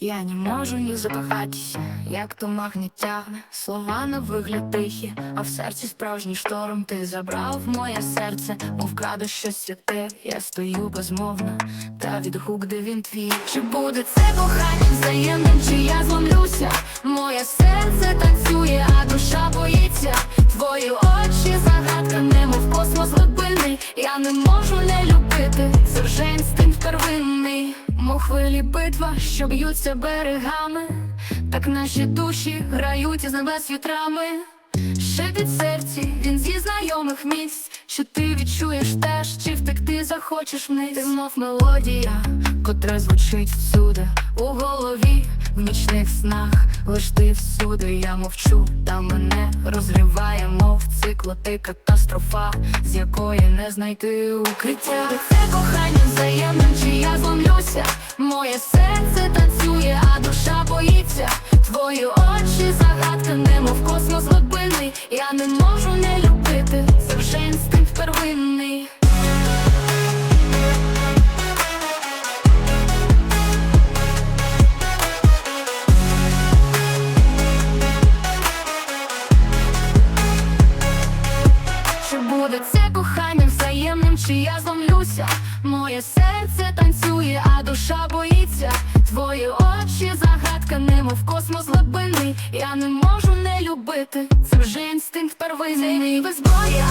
Я не можу ні закохатися, як то магніт тягне. Слова на вигляд тихі, а в серці справжній шторм. Ти забрав моє серце, мов крадеш щось святе. Я стою безмовно, та відгук, де він твій. Чи буде це кохання взаємним, чи я зломлюся? Моє серце танцює, а душа боїться. Твої очі загадка, немов космос глибинний. Я не можу не любити, це вже інстинкт первинний Мов хвилі битва, що б'ються берегами, так наші душі грають із небес вітрами. Шепіт серці, він зі знайомих місць, що ти відчуєш теж, чи втекти захочеш вниз. Ти мов мелодія, котра звучить всюди у голові, в нічних снах, лиш ти всюди, я мовчу, та мене розриває, мов циклоти катастрофа, з якої не знайти укриття. Це кохання серце танцює, а душа боїться. Твої очі загадка, немов космос глибинний Я не можу не любити, це вже інстинкт первинний. Чи буде це кохання взаємним, чи я зломлюся? Моє серце танцює, а загадка, немов космос глибинний Я не можу не любити, це вже інстинкт первинний. Це і без зброї,